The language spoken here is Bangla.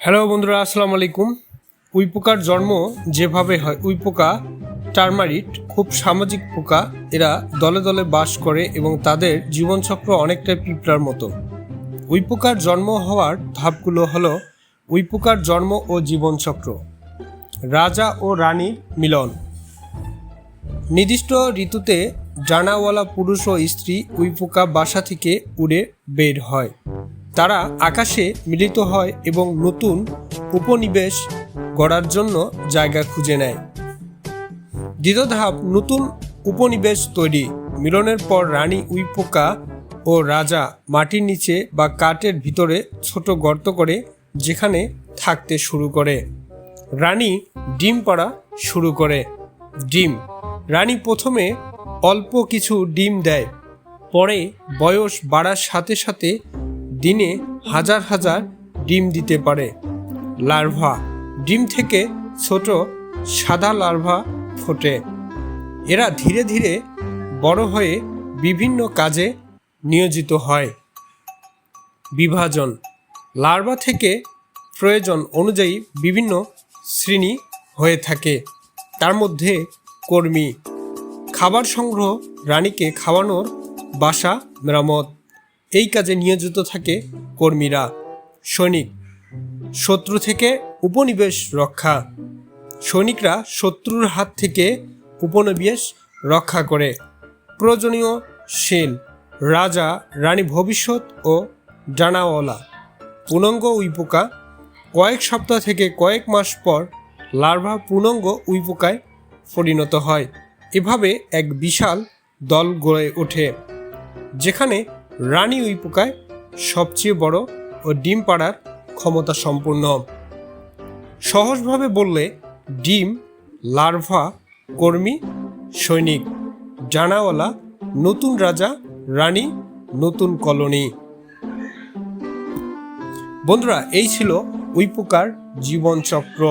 হ্যালো বন্ধুরা, আসসালামু আলাইকুম। উইপোকার জন্ম যেভাবে হয় উইপোকা টার্মারিট, খুব সামাজিক পোকা, এরা দলে দলে বাস করে এবং তাদের জীবনচক্র অনেকটাই পিঁপড়ার মতো। উইপোকার জন্ম হওয়ার ধাপগুলো হলো উইপোকার জন্ম ও জীবনচক্র, রাজা ও রানীর মিলন। নির্দিষ্ট ঋতুতে ডানাওয়ালা পুরুষ ও স্ত্রী উইপোকা বাসা থেকে উড়ে বের হয়। তারা আকাশে মিলিত হয় এবং নতুন উপনিবেশ গড়ার জন্য জায়গা খুঁজে নেয়। দ্বিতীয় ধাপ নতুন উপনিবেশ তৈরি। মিলনের পর রানী উইপোকা ও রাজা মাটির নিচে বা কাঠের ভিতরে ছোট গর্ত করে যেখানে থাকতে শুরু করে। রানী ডিম পাড়া শুরু করে। ডিম। রানী প্রথমে অল্প কিছু ডিম দেয়। পরে বয়স বাড়ার সাথে সাথে দিনে হাজার হাজার ডিম দিতে পারে। লার্ভা ডিম থেকে ছোট সাদা লার্ভা ফোটে। এরা ধীরে ধীরে বড় হয়ে বিভিন্ন কাজে নিয়োজিত হয়। বিভাজন লার্ভা থেকে প্রয়োজন অনুযায়ী বিভিন্ন শ্রেণি হয়ে থাকে। তার মধ্যে কর্মী, খাবার সংগ্রহ, রানীকে খাওয়ানোর বাসা মেরামত। এই কাজে নিয়োজিত থাকে কর্মীরা। সৈনিক, শত্রু থেকে উপনিবেশ রক্ষা। সৈনিকরা শত্রুর হাত থেকে উপনিবেশ রক্ষা করে। প্রয়োজনীয় সেল, রাজা, রানী ভবিষ্যৎ ও ডানাওয়ালা। পূর্ণাঙ্গ উইপোকা। কয়েক সপ্তাহ থেকে কয়েক মাস পর লার্ভা পূর্ণাঙ্গ উইপোকায় পরিণত হয়। এভাবে এক বিশাল দল গড়ে ওঠে। যেখানে রানী উইপোকায় সবচেয়ে বড় ও ডিম পাড়ার ক্ষমতা সম্পূর্ণ সহজভাবে বললে ডিম, লার্ভা, কর্মী, সৈনিক জানাওয়ালা নতুন রাজা, রানী, নতুন কলোনি। বন্ধুরা, এই ছিল উইপোকার জীবনচক্র।